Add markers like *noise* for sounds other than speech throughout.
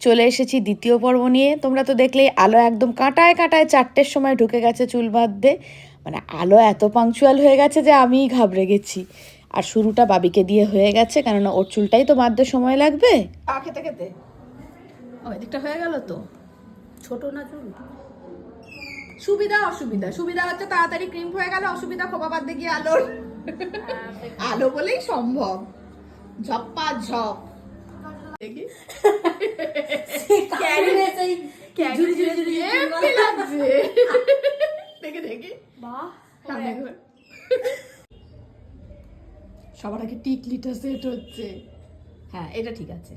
চলে এসেছি দ্বিতীয় পর্ব নিয়ে। তোমরা তো দেখলেই আলো একদম কাঁটায় কাঁটায় চারটের সময় ঢুকে গেছে চুল বাঁধতে। মানে আলো এত পাংচুয়াল হয়ে গেছে যে আমিই ঘাবড়ে গেছি। আর শুরুটা বাবিকে দিয়ে হয়ে গেছে, কেননা ওর চুলটাই তো বাঁধতে সময় লাগবে। খেতে খেতে। ও, এদিকটা হয়ে গেল তো? ছোট না চুল? সুবিধা, অসুবিধা? সুবিধা হচ্ছে তাড়াতাড়ি ক্রিম হয়ে গেল, অসুবিধা খোপা বাদ দিয়ে আলোর আলো বলেই সম্ভব। ঝপ্পা ঝপ। দেখি। সবার আগে টিকলিটা সেট হচ্ছে। হ্যাঁ এটা ঠিক আছে।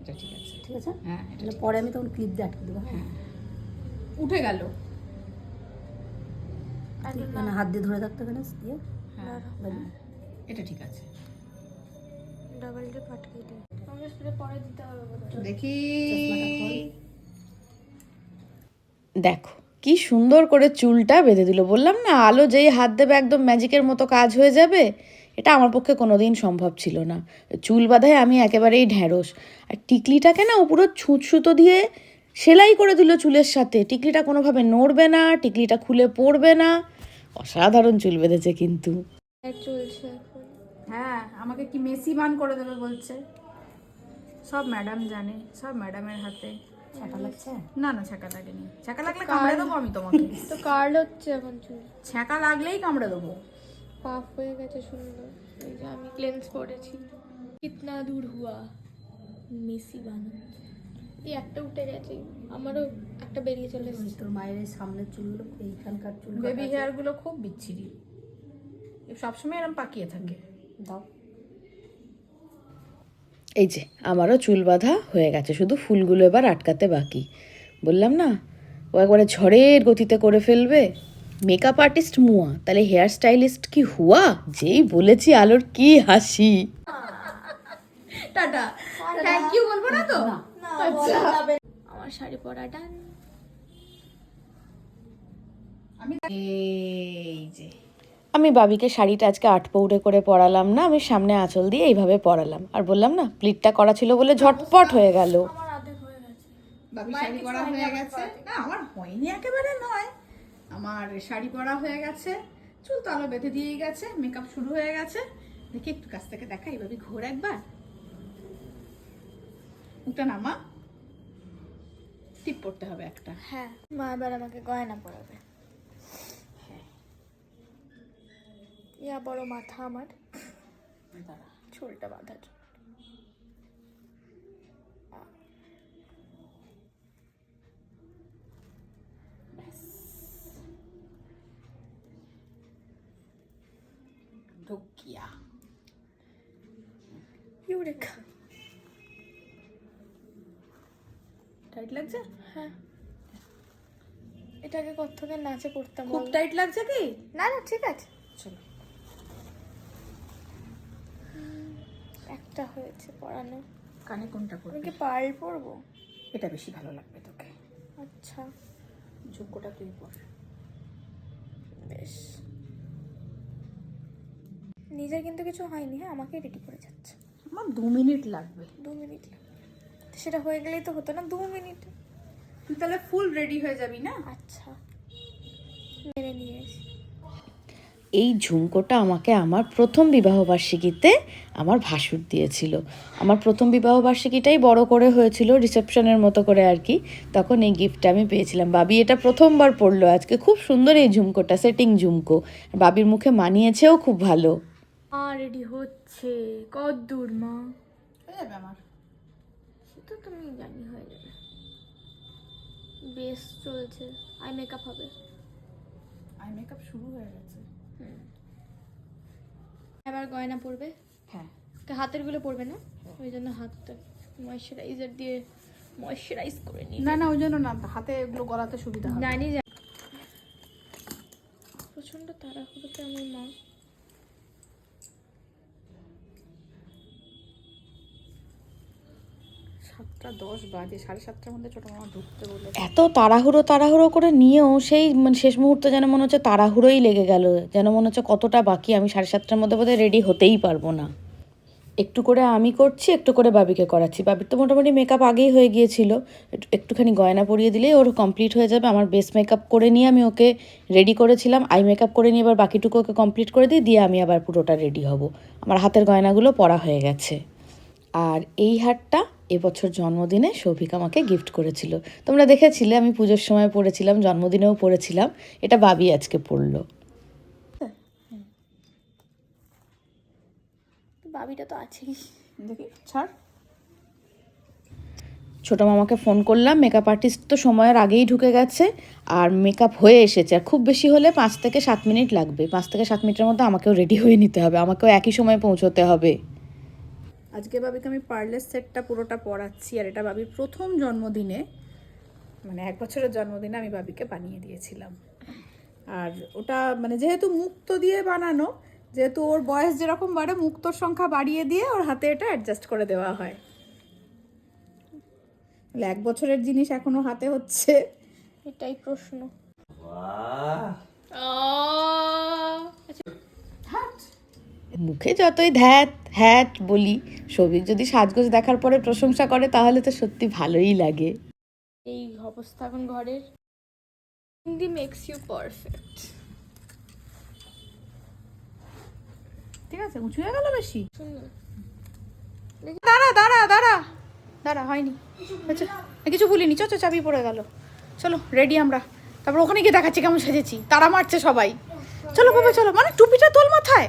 এটা ঠিক আছে। ঠিক আছে? হ্যাঁ এটা তাহলে পরে আমি তখন ক্লিপ দিয়ে আটকে দেবো। হ্যাঁ। উঠে গেল। মানে হাত দিয়ে ধরে থাকতে গেলে দিয়ে? হ্যাঁ হ্যাঁ, এটা ঠিক আছে। ডাবল ডিপ আটকে দেখি। দেখো কি সুন্দর করে চুলটা বেঁধে দিল। বললাম না আলো যেই হাত দেবে একদম ম্যাজিকের মতো কাজ হয়ে যাবে? এটা আমার পক্ষে কোনোদিন সম্ভব ছিল না। চুল বাঁধায় আমি একেবারেই ঢ্যাঁড়স। আর টিকলিটাকে না ও পুরো ছুঁচ সুতো দিয়ে সেলাই করে দিল চুলের সাথে। টিকলিটা কোনোভাবে নড়বে না টিকলিটা খুলে পড়বে না। অসাধারণ চুল বেঁধেছে কিন্তু। চলছে। হ্যাঁ আমাকে কি মেসি মান করে দেবে বলছে? সব ম্যাডাম জানে সব ম্যাডামের হাতে। লাগছে? না না ছ্যাঁকা লাগেনি। ছ্যাঁকা লাগলে কামড়ে দেবো আমি তোমাকে। *laughs* তো কার্ল হচ্ছে এখন চুল। ছ্যাঁকা লাগলেই কামড়ে দেবো। পাফ হয়ে গেছে সুন্দর। এই যে আমি ক্লেন্স করেছি। কিতনা দূর হুয়া মেসি বানাচ্ছে এই একটা উঠে গেছে। আমারও একটা বেরিয়ে চলে ওই এসেছে। তোর মায়ের সামনের চুলগুলো এইখানকার চুল বেবি হেয়ারগুলো খুব বিচ্ছিরি। সবসময় এরকম পাকিয়ে থাকে। দাও। এই যে আমারও চুল বাঁধা হয়ে গেছে শুধু ফুলগুলো এবার আটকাতে বাকি। বললাম না ও একবারে ঝড়ের গতিতে করে ফেলবে। মেকআপ আর্টিস্ট মুয়া তাহলে হেয়ার স্টাইলিস্ট কি হুয়া? যেই বলেছি আলোর কি হাসি। টাটা। থ্যাংক ইউ বলব না তো? আচ্ছা। আমার শাড়ি পরা ডান আমি এই যে। আমি বাবিকে শাড়িটা আজকে আট পৌড়ে করে পরালাম না আমি সামনে আঁচল দিয়ে এইভাবে পরালাম। আর বললাম না প্লিটটা করা ছিল বলে ঝটপট হয়ে গেল। আমার আধেক হয়ে গেছে বাবি শাড়ি পরা হয়ে গেছে না আমার হয়নি একেবারে নয়। আমার শাড়ি পরা হয়ে গেছে চুল তো আলো বেঁধে দিয়েই গেছে মেকআপ শুরু হয়ে গেছে। দেখি একটু কাছ থেকে দেখাই বাবি ঘোর একবার। মুখটা নামা। টিপ পড়তে হবে একটা। হ্যাঁ মা এবার আমাকে গয়না পরাবে। ইয়া বড় মাথা আমার। দাঁড়া চুলটা বাঁধার জন্য। ঢুকিয়া। ইউরেকা টাইট লাগছে? হ্যাঁ। এটাকে কত্থকের নাচে করতাম খুব। টাইট লাগছে কি? না না ঠিক আছে। চলো। একটা হয়েছে পরানো কানে কোনটা আমি করবি কি পার্ল পরবো এটা বেশি ভালো লাগবে তোকে। আচ্ছা। ঝুঁকোটা তুই পর বেশ। নিজের কিন্তু কিছু হয়নি হ্যাঁ? আমাকে রেডি করে যাচ্ছে। আমার দু মিনিট লাগবে। দু মিনিট তো সেটা হয়ে গেলেই তো হতো না দু মিনিট। তুই তাহলে ফুল রেডি হয়ে যাবি না? আচ্ছা। মেরে নিয়েছি এই ঝুমকোটা আমাকে আমার প্রথম বিবাহবার্ষিকীতে আমার ভাসুর দিয়েছিল। আমার প্রথম বিবাহবার্ষিকীটাই বড় করে হয়েছিল রিসেপশনের মতো করে আর কি। তখন এই গিফটটা আমি পেয়েছিলাম। বাবি এটা প্রথমবার পড়ল আজকে। খুব সুন্দর এই ঝুমকোটা সেটিং ঝুমকো। বাবির মুখে মানিয়েছেও খুব ভালো। রেডি হচ্ছে। কত দূর মা? হয়ে যাবে আমার। সে তো তুমি জানি হয়ে যাবে। বেশ চলছে। আই মেকআপ হবে। আই মেকআপ শুরু হয়ে গেছে। এবার গয়না পরবে? হ্যাঁ। হাতেরগুলো পরবে না? ওই জন্য হাতটা ময়শ্চারাইজার দিয়ে ময়শ্চারাইজ করে নিই না না ওই জন্য না হাতে এগুলো গলাতে সুবিধা হয় জানি জানি প্রচণ্ড তাড়াহুড়োতে আমার মা দশ বাজে, সাড়ে সাতটার মধ্যে ঢুকতে এত তাড়াহুড়ো তাড়াহুড়ো করে নিয়েও সেই মানে শেষ মুহূর্তে যেন মনে হচ্ছে তাড়াহুড়োই লেগে গেল, যেন মনে হচ্ছে কতটা বাকি, আমি সাড়ে সাতটার মধ্যে বোধহয় রেডি হতেই পারব না। একটু করে আমি করছি, একটু করে বাবিকে করাচ্ছি। বাবির তো মোটামুটি মেকআপ আগেই হয়ে গিয়েছিল। একটু- একটুখানি গয়না পরিয়ে দিলেই ওর কমপ্লিট হয়ে যাবে। আমার বেস মেকআপ করে নিয়ে আমি ওকে রেডি করেছিলাম। আই মেকআপ করে নিয়ে এবার বাকিটুকু ওকে কমপ্লিট করে দিই দিয়ে আমি আবার পুরোটা রেডি হব। আমার হাতের গয়নাগুলো পরা হয়ে গেছে। আর এই হারটা এবছর জন্মদিনে সৌভিক আমাকে গিফট করেছিল। তোমরা দেখেছিলে আমি পুজোর সময় পড়েছিলাম জন্মদিনেও পড়েছিলাম। এটা বাবি আজকে পরলো বাবিটা তো আছেই। দেখি ছাড়। ছোটো মামাকে ফোন করলাম মেকআপ আর্টিস্ট তো সময়ের আগেই ঢুকে গেছে আর মেকআপ হয়ে এসেছে। আর খুব বেশি হলে পাঁচ থেকে সাত মিনিট লাগবে। পাঁচ থেকে সাত মিনিটের মধ্যে আমাকেও রেডি হয়ে নিতে হবে। আমাকেও একই সময়ে পৌঁছতে হবে। আজকে বাবিকে আমি পার্লের সেটটা পুরোটা পরাচ্ছি আর এটা বাবির প্রথম জন্মদিনে মানে এক বছরের জন্মদিনে আমি বাবিকে বানিয়ে দিয়েছিলাম। আর ওটা মানে যেহেতু মুক্ত দিয়ে বানানো যেহেতু ওর বয়স যেরকম বাড়ে মুক্তর সংখ্যা বাড়িয়ে দিয়ে ওর হাতে এটা অ্যাডজাস্ট করে দেওয়া হয়। তাহলে এক বছরের জিনিস এখনও হাতে হচ্ছে। এটাই প্রশ্ন। আহ, মুখে যতই ধ্যাত হ্যাট বলি সৌভিক যদি সাজগোজ দেখার পরে প্রশংসা করে তাহলে তো সত্যি ভালোই লাগে। এই অবস্থা এখন ঘরের। হিন্দি মেক্স ইউ পারফেক্ট ঠিক আছে উঁচু হয়ে গেল বেশি? সুন্দর। দাঁড়া দাঁড়া দাঁড়া। দাঁড়া হয়নি। আচ্ছা কিছু বলিনি চো চো চাবি পড়ে গেল। চলো রেডি আমরা। তারপর ওখানে গিয়ে দেখাচ্ছি কেমন সেজেছি। তারা মারছে সবাই। চলো বাবা চলো। মানে টুপিটা তোল মাথায়।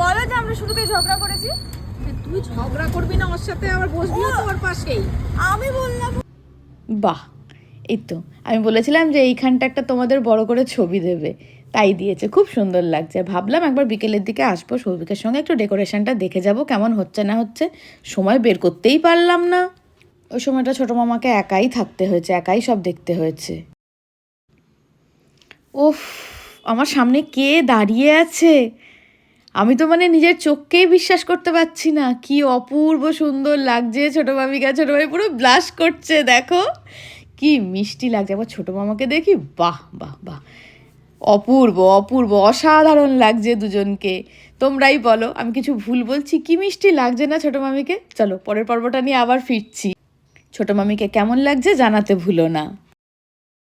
বলো যে আমরা শুরুতে ঝগড়া করেছি তুই ঝগড়া করবি না ওর সাথে আবার বসবি তো ওর পাশেই আমি বললাম বাহ, এই তো। আমি বলেছিলাম যে এইখানটা একটা তোমাদের বড় করে ছবি দেবে। তাই দিয়েছে, খুব সুন্দর লাগছে। ভাবলাম একবার বিকেলের দিকে আসব, সৌভিকের সঙ্গে একটু ডেকোরেশনটা দেখে যাব, কেমন হচ্ছে না হচ্ছে। সময় বের করতেই পারলাম না। ওই সময়টা ছোটো মামাকে একাই থাকতে হয়েছে, একাই সব দেখতে হয়েছে। উফ, আমার সামনে কে দাঁড়িয়ে আছে? আমি তো মানে নিজের চোখকেই বিশ্বাস করতে পারছি না। কি অপূর্ব সুন্দর লাগছে ছোটো মামিকা ছোটো মামি পুরো ব্লাশ করছে, দেখো। কি মিষ্টি লাগছে। আবার ছোটো মামাকে দেখি, বাহ বাহ বাহ। অপূর্ব অপূর্ব, অসাধারণ লাগছে দুজনকে। তোমরাই বলো, আমি কিছু ভুল বলছি? কি মিষ্টি লাগছে না ছোটো মামিকে? চলো, পরের পর্বটা নিয়ে আবার ফিরছি। ছোটো মামিকে কেমন লাগছে জানাতে ভুলো না।